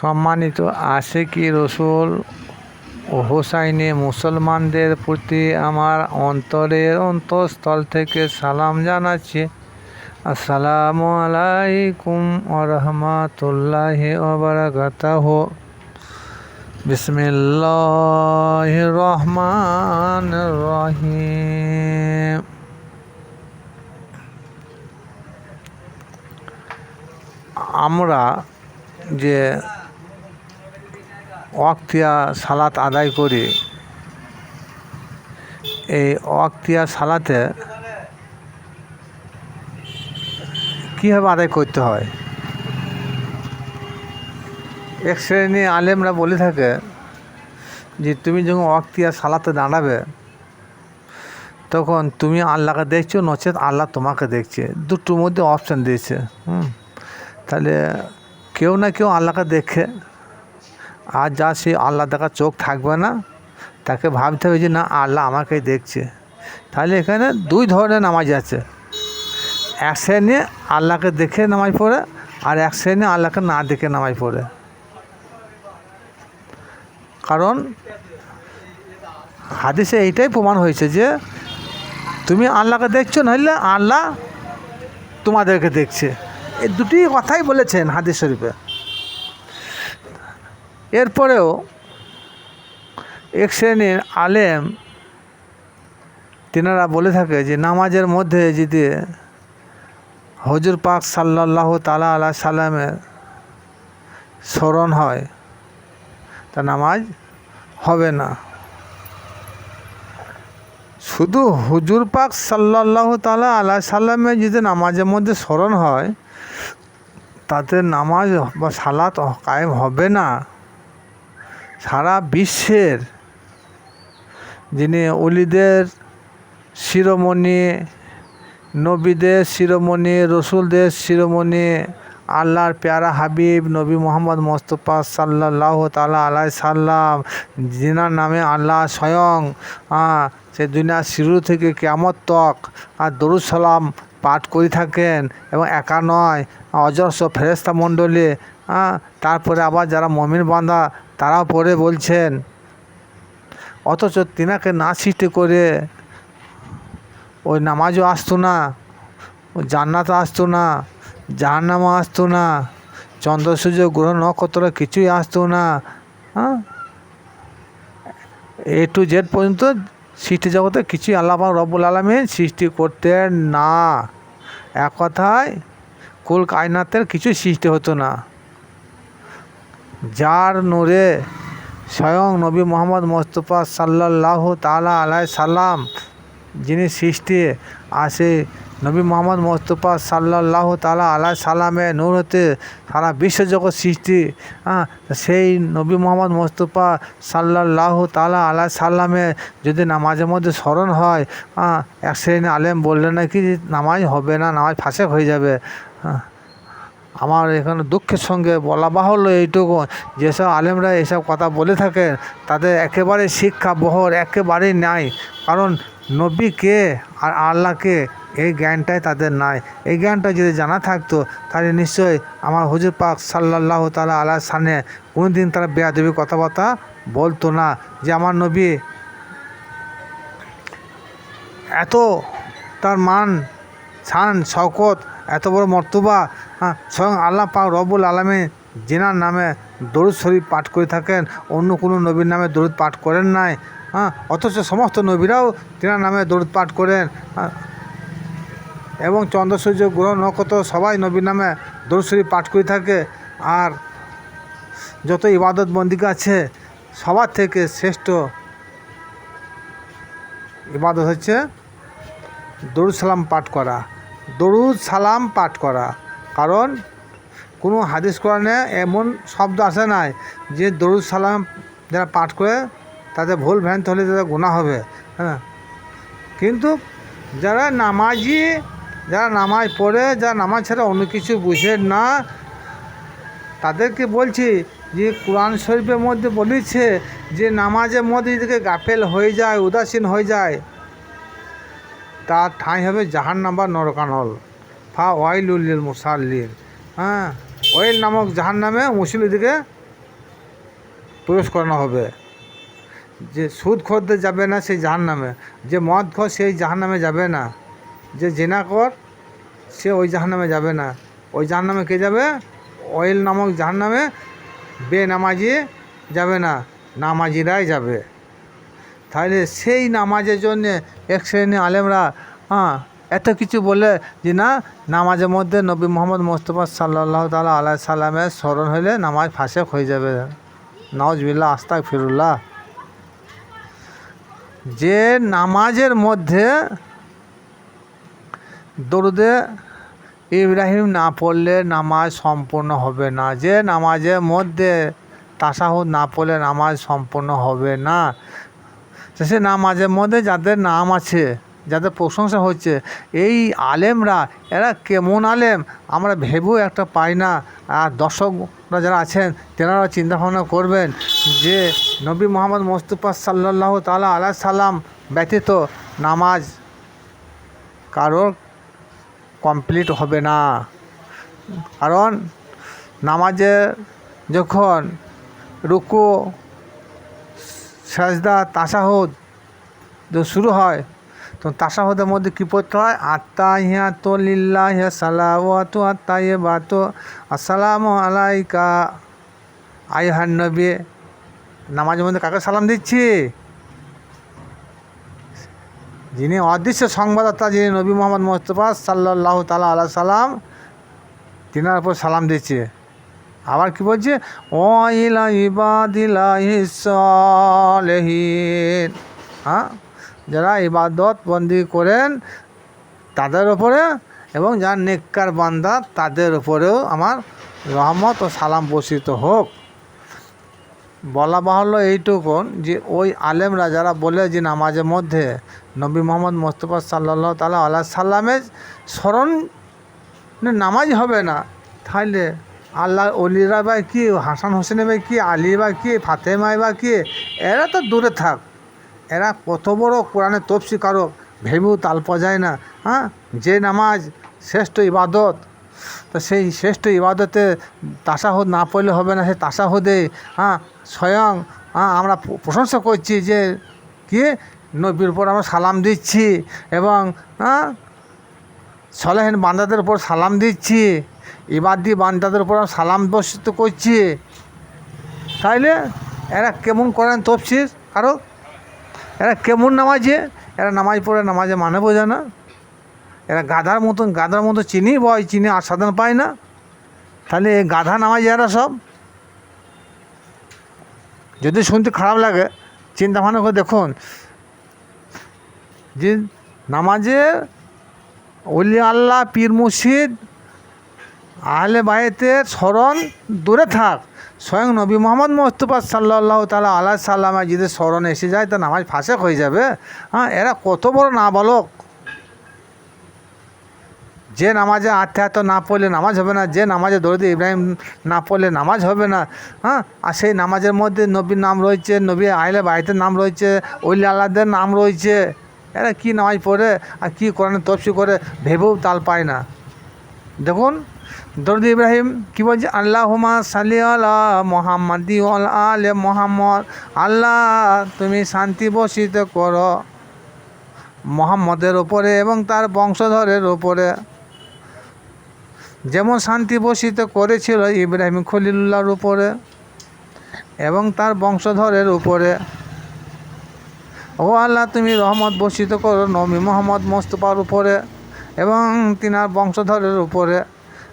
সম্মানিত আশেকি রসুল ও হোসাইনে মুসলমানদের প্রতি আমার অন্তরের অন্তঃস্থল থেকে সালাম জানাচ্ছি। আসসালামু আলাইকুম আরহামাতুল্লাহ ওবরাকাতাহ। বিসমিল্লাহ রহমান রহিম। আমরা যে ওয়াক্তিয়া সালাত আদায় করি। এই ওয়াক্তিয়া সালাতে কীভাবে আদায় করতে হয়? এক শ্রেণি আলেমরা বলে থাকে যে, তুমি যখন ওয়াক্তিয়া সালাতে দাঁড়াবে, তখন তুমি আল্লাহকে দেখছ, নচেত আল্লাহ তোমাকে দেখছে। দুটোর মধ্যে অপশান দিয়েছে। হুম। তাহলে কেউ না কেউ আল্লাহকে দেখে। আর যা সে আল্লাহ দেখার চোখ থাকবে না, তাকে ভাবতে হবে যে, না, আল্লাহ আমাকে দেখছে। তাহলে এখানে দুই ধরনের নামাজ আছে। এক শ্রেণি আল্লাহকে দেখে নামাজ পড়ে, আর এক শ্রেণি আল্লাহকে না দেখে নামাজ পড়ে। কারণ হাদিসে এইটাই প্রমাণ হয়েছে যে, তুমি আল্লাহকে দেখছ নইলে আল্লাহ তোমাদেরকে দেখছে। এই দুটি কথাই বলেছেন হাদিস শরীফে। এরপরেও এক শ্রেণির আলেম তেনারা বলে থাকে যে নামাজের মধ্যে যদি হজুর পাক সাল্লাহ তালা আল্লাহ সাল্লামের স্মরণ হয়, তা নামাজ হবে না। শুধু হুজুর পাক সাল্লাহ তালা আল্লাহ সাল্লামের যদি নামাজের মধ্যে স্মরণ হয়, তাতে নামাজ বা সালাত কায়েম হবে না। সারা বিশ্বের যিনি অলিদের শিরোমণি, নবীদের শিরোমণি, রসুলদের শিরোমণি, আল্লাহর পেয়ারা হাবিব, নবী মোহাম্মদ মোস্তফা সাল্লাহ তালা আলাই সাল্লাম, যিনার নামে আল্লাহ স্বয়ং সে দুনিয়ার শুরু থেকে কেমত আর দরুদ সালাম পাঠ করে থাকেন এবং একা নয়, অজস্র ফেরেস্তা মণ্ডলী তারপরে আবার যারা মমিন বান্ধা তারাও পরে বলছেন, অথচ তিনাকে না সৃষ্টি করে ওই নামাজও আসতো না ওই জান্নাতও আসতো না, জাহান্নামও আসতো না চন্দ্র সূর্য গ্রহ নক্ষত্র কিছুই আসতো না হ্যাঁ? এ টু জেড পর্যন্ত সৃষ্টি জগতে কিছুই আল্লাহ রব্বুল আলমিন সৃষ্টি করতেন না। এক কথায় কুল কায়নাতের কিছুই সৃষ্টি হতো না। যার নূরে স্বয়ং নবী মোহাম্মদ মোস্তফা সাল্লাহ তালা আলাই সাল্লাম, যিনি সৃষ্টি আসে নবী মোহাম্মদ মোস্তফা সাল্লাহ তালা আলাই সাল্লামের নূর হতে সারা বিশ্বজগৎ সৃষ্টি হ্যাঁ সেই নবী মোহাম্মদ মোস্তফা সাল্লাহ তালা আলাই সাল্লামের যদি নামাজের মধ্যে স্মরণ হয় হ্যাঁ এক শ্রেণি আলেম বললেন নাকি নামাজ হবে না, নামাজ ফাঁসে হয়ে যাবে হ্যাঁ আমার এখানে দুঃখের সঙ্গে বলা বাহুল্য এইটুকু। যেসব আলেমরা এসব কথা বলে থাকেন, তাদের একেবারে শিক্ষা বহর একেবারেই নাই। কারণ নবী কে আর আল্লাহকে এই জ্ঞানটাই তাদের নাই। এই জ্ঞানটা যদি জানা থাকতো, তাহলে নিশ্চয়ই আমার হুজুর পাক সাল্লাহ তালা আল্লাহ সামনে কোনো দিন তারা বেয়াদবি কথাবার্তা বলতো না যে আমার নবী এত তার মান, ছান শকত এত বড় মর্তবা স্বয়ং আল্লাহ পাক রবুল আলমী জেনার নামে দরুদ শরীফ পাঠ করে থাকেন, অন্য কোনো নবীর নামে দরুদ পাঠ করেন নাই হ্যাঁ অথচ সমস্ত নবীরাও তেনার নামে দরুদ পাঠ করেন এবং চন্দ্র সূর্য, গ্রহ, নক্ষত্র সবাই নবীর নামে দরুদ শরীফ পাঠ করে থাকে, আর যত ইবাদত বন্দিকে আছে, সবার থেকে শ্রেষ্ঠ ইবাদত হচ্ছে দরুদ সালাম পাঠ করা, দরুদ সালাম পাঠ করা। কারণ কোনো হাদিস কোরআনে এমন শব্দ আসে নাই যে দরুদ সালাম যারা পাঠ করে তাদের ভুল ভ্রান্ত হলে তাদের গুণা হবে হ্যাঁ। কিন্তু যারা নামাজি, যারা নামাজ পড়ে, যারা নামাজ ছাড়া অন্য কিছু বুঝে না, তাদেরকে বলছি যে কোরআন শরীফের মধ্যে বলেছে যে নামাজের মধ্যে যদি গাফেল হয়ে যায়, উদাসীন হয়ে যায়, তার ঠাঁই হবে জাহান নাম্বার নরকানল। ফা ওয়াইলুল্লিল মুসাল্লির হ্যাঁ ওয়েল নামক জাহান নামে মুসলিদিকে প্রবেশ করানো হবে। যে সুদ খোরদের যাবে না সেই জাহান নামে যে মদ খোর সেই জাহান নামে যাবে না, যে জেনা কর সে ওই জাহান নামে যাবে না। ওই জাহান নামে কে যাবে? অয়েল নামক জাহান নামে বেনামাজি যাবে না, নামাজিরাই যাবে। তাহলে সেই নামাজের জন্যে এক শ্রেণি আলেমরা হ্যাঁ এত কিছু বলে যে না, নামাজের মধ্যে নবী মোহাম্মদ মোস্তফা সাল্লাহ তালা আল্লাহ সাল্লামের স্মরণ হলে নামাজ ফাঁসেক হয়ে যাবে। নওয়াজবিল্লা আস্তাক ফিরুল্লাহ যে নামাজের মধ্যে দরুদে ইব্রাহিম না পড়লে নামাজ সম্পূর্ণ হবে না, যে নামাজের মধ্যে তাসাহুদ না পড়লে নামাজ সম্পূর্ণ হবে না, সে নামাজের মধ্যে যাদের নাম আছে যাদের প্রশংসা হচ্ছে, এই আলেমরা, এরা কেমন আলেম? আমরা ভেবেও একটা পাই না। আর দর্শকরা যারা আছেন তেনারা চিন্তা ভাবনা করবেন যে নবী মোহাম্মদ মোস্তফা সাল্লাহ তালা আল্লাহ সাল্লাম ব্যতীত নামাজ কারোর কমপ্লিট হবে না। কারণ নামাজে যখন রুকু, সাজদা, তাসাহুদ শুরু হয় তো তাসাহদের মধ্যে কী পড়তে হয়? আত্মা হিয়া তো লিল্লা হিয়া সালাওয়াতু আত্মা ইয়ে বাতো আসসালাম আলাইকা, আইহান নবী। নামাজের মধ্যে কাকে সালাম দিচ্ছি? যিনি অদৃশ্য সংবাদদাতা, যিনি নবী মোহাম্মদ মোস্তফা সাল্লাহ তালা আল্লাহ সালাম তিনার উপর সালাম দিচ্ছে। আবার কি বলছে? ও ইলা ইবাদিলাহি সালেহিন। হ্যাঁ? যারা ইবাদত বন্দি করেন তাদের ওপরে এবং যারা নেককার বান্দা তাদের ওপরেও আমার রহমত ও সালাম বর্ষিত হোক। বলা বাহুল্য এইটুকুন যে ওই আলেমরা যারা বলে যে নামাজের মধ্যে নবী মোহাম্মদ মোস্তফা সাল্লাহ তালা আল্লাহ সাল্লামের স্মরণ নামাজ হবে না তাহলে আল্লাহ অলিরা বা কি, হাসান হোসেনে বা কি, আলী বা কি ফাতেমাই বা কি, এরা তো দূরে থাক। এরা কত বড় কোরআনের তফসি কারক ভেবেও তাল পাওয়া যায় না হ্যাঁ? যে নামাজ শ্রেষ্ঠ ইবাদত, তো সেই শ্রেষ্ঠ ইবাদতে তাসাহুদ না পড়লে হবে না, সেই তাসাহুদে হ্যাঁ? স্বয়ং হ্যাঁ? আমরা প্রশংসা করছি যে কি? নবীর উপর আমরা সালাম দিচ্ছি এবং হ্যাঁ? সলেহীন বান্দাদের উপর সালাম দিচ্ছি, ইবাদি বান্দাদের উপর আমরা সালাম বর্ষিত করছি। তাইলে এরা কেমন করেন তফসির কারও? এরা কেমন নামাজে এরা নামাজ পড়ে, নামাজে মানে বোঝে না। এরা গাধার মতন, গাধার মতো চিনি বয়, চিনি আস্বাদন পায় না। তাহলে গাধা নামাজ এরা সব? যদি শুনতে খারাপ লাগে, চিন্তা ভাবনা করে দেখুন যে নামাজে অলি আল্লাহ, পীর মুর্শিদ, আহলে বায়েতের স্মরণ দূরে থাক। স্বয়ং নবী মোহাম্মদ মোস্তফা সাল্লাহ তালা আল্লাহ সাল্লামা যদি স্মরণ এসে যায়, তা নামাজ ফাঁসেক হয়ে যাবে। হ্যাঁ এরা কত বড় না বলক যে নামাজে আত্মে হাত না পড়লে নামাজ হবে না, যে নামাজে দরদি ইব্রাহিম না পড়লে নামাজ হবে না হ্যাঁ আর সেই নামাজের মধ্যে নবীর নাম রয়েছে, নবী আইলে বাড়িতে নাম রয়েছে ওলি আল্লাহদের নাম রয়েছে। এরা কি নামাজ পড়ে আর কী কোরআনে তফসি করে, ভেবেও তাল পায় না। দেখুন দরদি ইব্রাহিম কি বলছে? আল্লাহ হুমা সালি আলা মোহাম্মদি আলে মোহাম্মদ। আল্লাহ, তুমি শান্তি বসিত করো মোহাম্মদের ওপরে এবং তার বংশধরের ওপরে যেমন শান্তি বসিত করেছিল ইব্রাহিম খলিলুল্লাহর উপরে এবং তার বংশধরের উপরে। ও আল্লাহ, তুমি রহমত বসিত করো নবী মোহাম্মদ মোস্তফার উপরে এবং তিনার বংশধরের উপরে।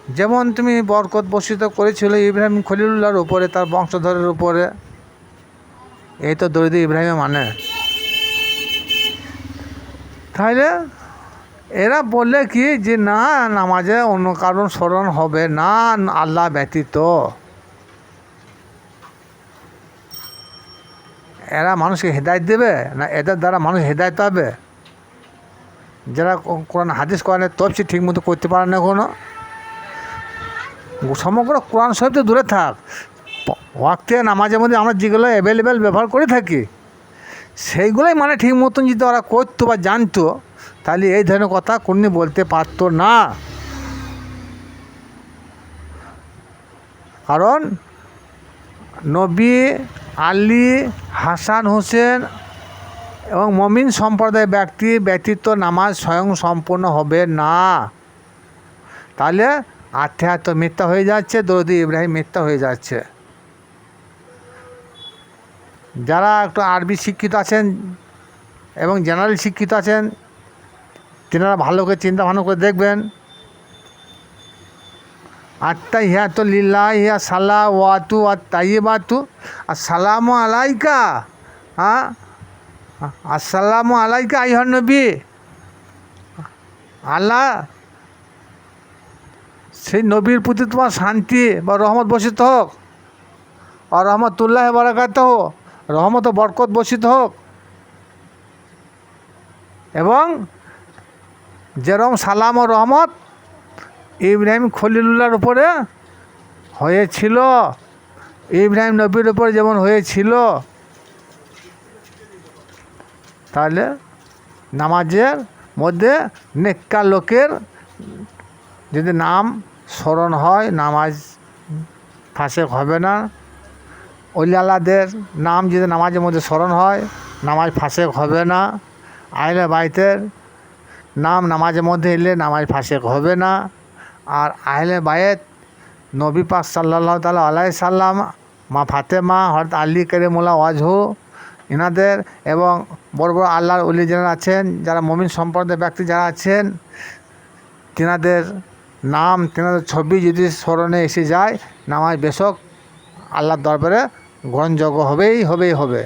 যেমন তুমি বরকত বসিত করেছিল ইব্রাহিম খলিলুল্লাহর উপরে, তার বংশধরের উপরে। এই তো দরিদ্র ইব্রাহিমে মানে। তাহলে এরা বললে কি যে, না, নামাজে অন্য কারণ স্মরণ হবে, না, আল্লাহ ব্যতীত। এরা মানুষকে হেদায়ত দেবে না এদের দ্বারা মানুষ হেদায়ত পাবে? যারা কোরআন, হাদিস, কোরআনের ঠিক মতো করতে পারে না কোনো? সমগ্র কোরআন শরীফ তো দূরে থাক। ওয়াক্তে নামাজের মধ্যে আমরা যেগুলো অ্যাভেলেবেল ব্যবহার করে থাকি, সেইগুলোই মানে ঠিক মতন যদি ওরা করতো বা জানতো, তাহলে এই ধরনের কথা কোনদিন বলতে পারতো না। কারণ নবী আলী, হাসান হোসেন এবং মমিন সম্প্রদায়ের ব্যক্তি ব্যতীত নামাজ স্বয়ং সম্পূর্ণ হবে না। তাহলে আর্থে আত্ম মিথ্যা হয়ে যাচ্ছে, দরদি ইব্রাহিম মিথ্যা হয়ে যাচ্ছে। যারা একটু আরবি শিক্ষিত আছেন এবং জেনারেল শিক্ষিত আছেন, তেনারা ভালো করে চিন্তা ভাবনা করে দেখবেন, আত্মা হিয়া তো লিল্লা হিয়া সালা ওয়াতু আর তাইবাতু আর সালামু আলাইকা হ্যাঁ? আসসালামু আলাইকা আইহর নবী। আল্লাহ সেই নবীর প্রতি তোমার শান্তি বা রহমত বসিত হোক। আর রহমতুল্লাহ বরাকাত হোক রহমত বরকত বসিত হোক। এবং যেরকম সালাম ও রহমত ইব্রাহিম খলিলুল্লাহর উপরে হয়েছিল। ইব্রাহিম নবীর উপরে যেমন হয়েছিল, তাহলে নামাজের মধ্যে নেককার লোকের যদি নাম স্মরণ হয়, নামাজ ফাঁসে হবে না। অলিয়ালাদের নাম যদি নামাজের মধ্যে স্মরণ হয়, নামাজ ফাঁসে হবে না। আইলে বাইতের নাম নামাজের মধ্যে এলে নামাজ ফাঁসে হবে না। আর আহলে বায়েত নবী পাক সাল্লাহ তালা আলাই সাল্লাম, মা ফাতেমা হরত আলী কেরেমুল্লা ওয়াজহু এনাদের এবং বড় বড় আল্লাহর উলি যারা আছেন, যারা মমিন সম্প্রদায়ের ব্যক্তি যারা আছেন, তেনাদের নাম, তেনাদের ছবি যদি স্মরণে এসে যায়, নামাজ বেশক আল্লাহর দরবারে গ্রহণযোগ্য হবেই হবেই, হবে।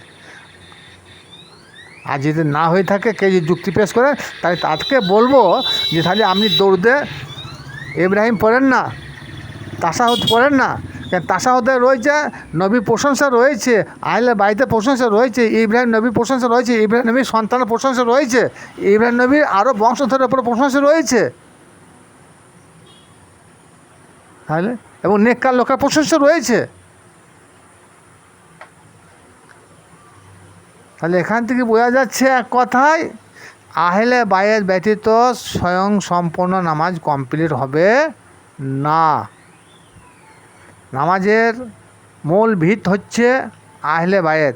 আর যদি না হয়ে থাকে কে যদি যুক্তি পেশ করে, তাহলে তাকে বলব যে, তাহলে আপনি দৌড়তে ইব্রাহিম পড়েন না, তাসাহুদ পড়েন না। কেন তাসাহুদে রয়েছে, নবী প্রশংসা রয়েছে, আহলে বাড়িতে প্রশংসা রয়েছে, ইব্রাহিম নবীর প্রশংসা রয়েছে, ইব্রাহিম নবীর সন্তানের প্রশংসা রয়েছে, ইব্রাহিম নবীর আরও বংশধরের উপরে প্রশংসা রয়েছে। তাহলে? এবং নেককার লোকের প্রশংসা রয়েছে। তাহলে এখান থেকে বোঝা যাচ্ছে এক কথায়, আহলে বায়ের ব্যতীত স্বয়ং সম্পূর্ণ নামাজ কমপ্লিট হবে না। নামাজের মূল ভিত হচ্ছে আহলে বায়েত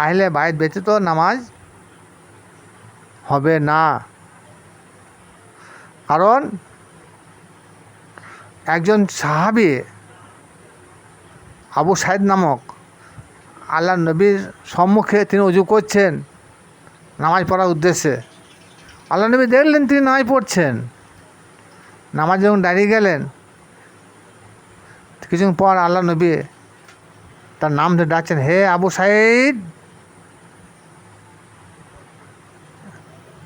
আহলে বায়েত ব্যতীত নামাজ হবে না। কারণ একজন সাহাবি, আবু সাইদ নামক আল্লাহ নবীর সম্মুখে তিনি উজু করছেন নামাজ পড়ার উদ্দেশ্যে। আল্লাহ নবী দেখলেন তিনি নামাজ পড়ছেন। নামাজ যখন দাঁড়িয়ে গেলেন, কিছুক্ষণ পর আল্লাহ নবী তার নাম ধরে ডাকছেন, হে আবু সাইদ!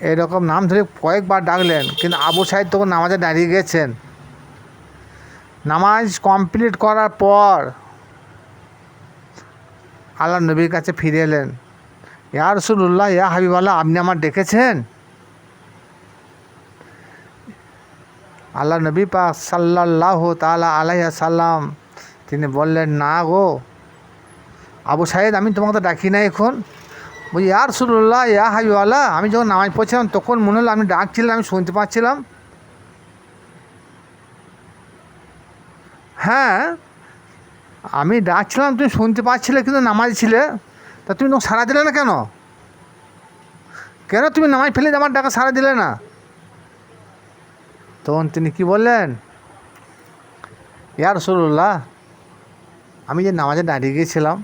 এরকম নাম ধরে কয়েকবার ডাকলেন, কিন্তু আবু সাইদ তখন নামাজে দাঁড়িয়ে গেছেন। নামাজ কমপ্লিট করার পর আল্লাহ নবীর কাছে ফিরে এলেন। ইয়া রসুল্লাহ ইয়া হাবিবাল্লাহ, আপনি আমার ডেকেছেন? আল্লাহ নবী পাক সাল্লাহ তালা আলাইয়া সাল্লাম তিনি বললেন, না গো, আবু সাহেদ আমি তোমাকে তো ডাকি না এখন। বলছি ইয়া রসুল্লাহ ইয়া হাবিবাল্লাহ, আমি যখন নামাজ পড়ছিলাম, তখন মনে হলো আমি ডাকছিলাম আমি শুনতে পাচ্ছিলাম। হ্যাঁ আমি ডাকছিলাম, তুমি শুনতে পাচ্ছিলে কিন্তু নামাজ ছিলে। তা তুমি সারা দিলে না কেন? কেন তুমি নামাজ ফেলে আমার ডাকা সারা দিলে না? তখন তিনি কি বললেন? ইয়া রসুল্লাহ আমি যে নামাজে দাঁড়িয়ে গিয়েছিলাম,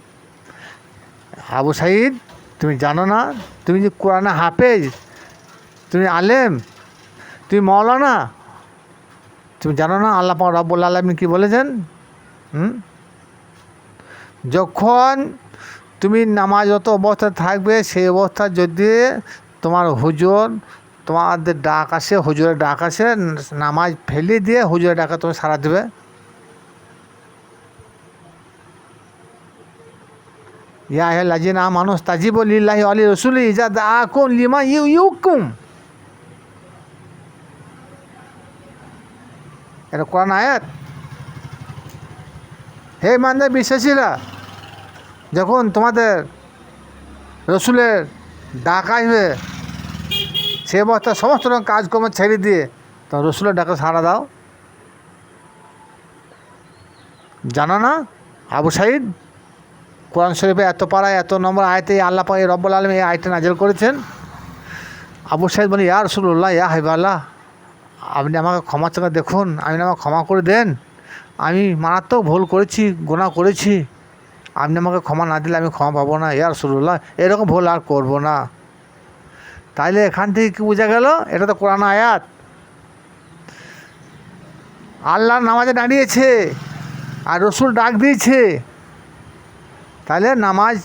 আবু সাইদ, তুমি জানো না, তুমি যে কোরআনে হাফেজ, তুমি আলেম, তুমি মৌলানা তুমি জানো না আল্লাহ রব্বুল আলমিন কী বলেছেন? হুম? যখন তুমি নামাজত অবস্থায় থাকবে, সেই অবস্থা যদি তোমার হুজুর, তোমাদের ডাক আসে, হুজুরের ডাক আসে, নামাজ ফেলে দিয়ে হুজুরের ডাকে তুমি সারা দেবে। ইয়া হে লাজিনা মানুষ তাজিব লিল্লাহি আলী রসুল ইজা দা কোন লিমা ইউ ইউকুম। এটা কোরআন আয়াত? হে মানদের বিশ্বাসীরা, যখন তোমাদের রসুলের ডাক আসবে সে অবস্থা সমস্ত রকম কাজকর্ম ছেড়ে দিয়ে তখন রসুলের ডাকে সাড়া দাও। জানো না, আবু সাইদ কোরআন শরীফে এত পাড়ায়, এত নম্বর আয়তে আল্লাহ পাক এই রব্বুল আলম এই আয়টা নাজেল করেছেন। আবু সাইদ বলি, ইয়া রসুল্লাহ ইয়া হাইবাল্লাহ আপনি আমাকে ক্ষমা চোখে দেখুন, আপনি আমাকে ক্ষমা করে দেন। আমি মারাত্মক ভুল করেছি গোনা করেছি। আপনি আমাকে ক্ষমা না দিলে আমি ক্ষমা পাবো না। ইয়া রসুল্লাহ এরকম ভুল আর করব না। তাইলে এখান থেকে কি বোঝা গেল? এটা তো কোরআন আয়াত। আল্লাহ নামাজে দাঁড়িয়েছে, আর রসুল ডাক দিয়েছে। তাহলে নামাজ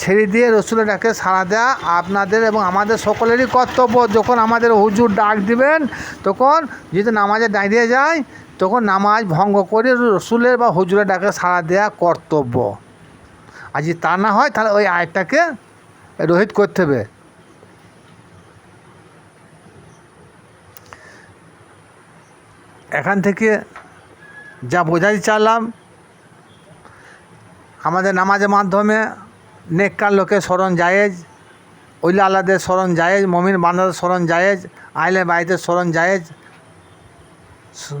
ছেড়ে দিয়ে রসুলের ডাকে সাড়া দেওয়া আপনাদের এবং আমাদের সকলেরই কর্তব্য। যখন আমাদের হুজুর ডাক দিবেন, তখন যদি নামাজে দাঁড়িয়ে যায়, তখন নামাজ ভঙ্গ করে রসুলের বা হুজুরের ডাকে সাড়া দেওয়া কর্তব্য। আর যদি তা না হয়, তাহলে ওই আয়টাকে রোহিত করতে হবে। এখান থেকে যা বোঝাই চাইলাম, আমাদের নামাজের মাধ্যমে নেককার লোকের স্মরণ জায়েজ ওইলা আল্লাদের স্মরণ জায়েজ, মমিন বান্দাদের স্মরণ জায়েজ, আইলে বাইদের স্মরণ জায়েজ,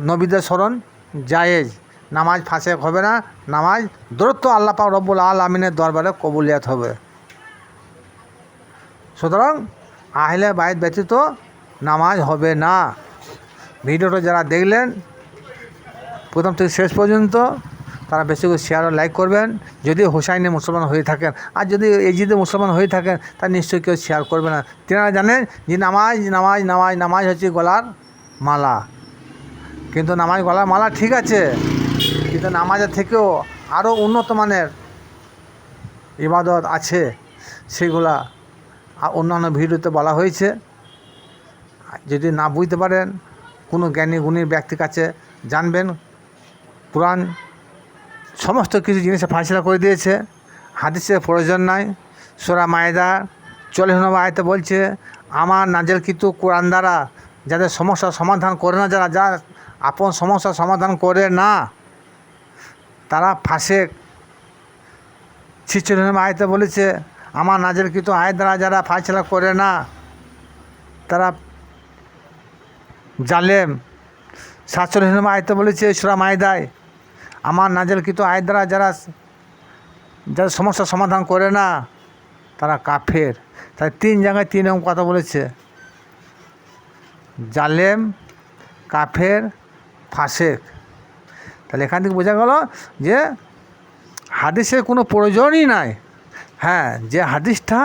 নবীদের স্মরণ জায়েজ। নামাজ ফাঁসে হবে না, নামাজ দূরত্ব আল্লাহ পাক রব্বুল আল আমিনের দরবারে কবুলিয়াত হবে। সুতরাং আহলে বাইত ব্যতীত নামাজ হবে না। ভিডিওটা যারা দেখলেন, প্রথম থেকে শেষ পর্যন্ত তারা বেশি করে শেয়ার ও লাইক করবেন। যদি হোসাইনে মুসলমান হয়ে থাকেন, আর যদি এজিদে মুসলমান হয়ে থাকেন তা নিশ্চয়ই কেউ শেয়ার করবে না। তেনারা জানেন যে নামাজ নামাজ নামাজ নামাজ হচ্ছে গলার মালা। কিন্তু নামাজ গলার মালা ঠিক আছে, কিন্তু নামাজের থেকেও আরও উন্নত মানের ইবাদত আছে, সেগুলা অন্যান্য ভিডিওতে বলা হয়েছে। যদি না বুঝতে পারেন, কোনো জ্ঞানী গুণীর ব্যক্তির কাছে জানবেন, কোরআন সমস্ত কিছু জিনিসে ফাঁসলা করে দিয়েছে। হাদিসের প্রয়োজন নাই। সোরা মায়দা চল্লিশ নম্বর আয়তে বলছে, আমার নাজেল কিন্তু কোরআন দ্বারা যাদের সমস্যার সমাধান করে না, যারা যা আপন সমস্যার সমাধান করে না, তারা ফাঁসে। নম্বর আয়তে বলেছে, আমার নাজেল কিন্তু আয় দ্বারা যারা ফাঁসলা করে না, তারা জালেম। সাতচল্লিশ নম্বর আয়তে বলেছে, সুরা মায়দায় আমার নাজেলকৃত আয় দ্বারা যারা যারা সমস্যার সমাধান করে না, তারা কাফের। তাই তিন জায়গায় তিন রকম কথা বলেছে। জালেম, কাফের, ফাসেক। তাহলে এখান থেকে বোঝা গেল যে হাদিসের কোনো প্রয়োজনই নাই। হ্যাঁ যে হাদিসটা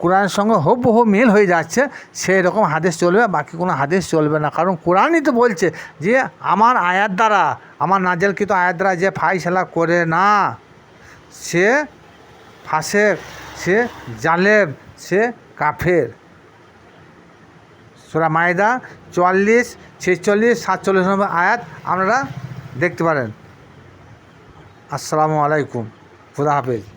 কোরআনের সঙ্গে হুবহু মিল হয়ে যাচ্ছে সেই রকম হাদিস চলবে, বাকি কোনো হাদিস চলবে না। কারণ কোরআনই তো বলছে যে, আমার আয়াত দ্বারা, আমার নাজেলকৃত আয়াত দ্বারা যে ফাইসলা করে না, সে ফাঁসে সে জালেব সে কাফের। সোরা মায়দা চুয়াল্লিশ, ছেচল্লিশ, সাতচল্লিশ নম্বর আয়াত আপনারা দেখতে পারেন। আসসালামু আলাইকুম। খুদা হাফেজ।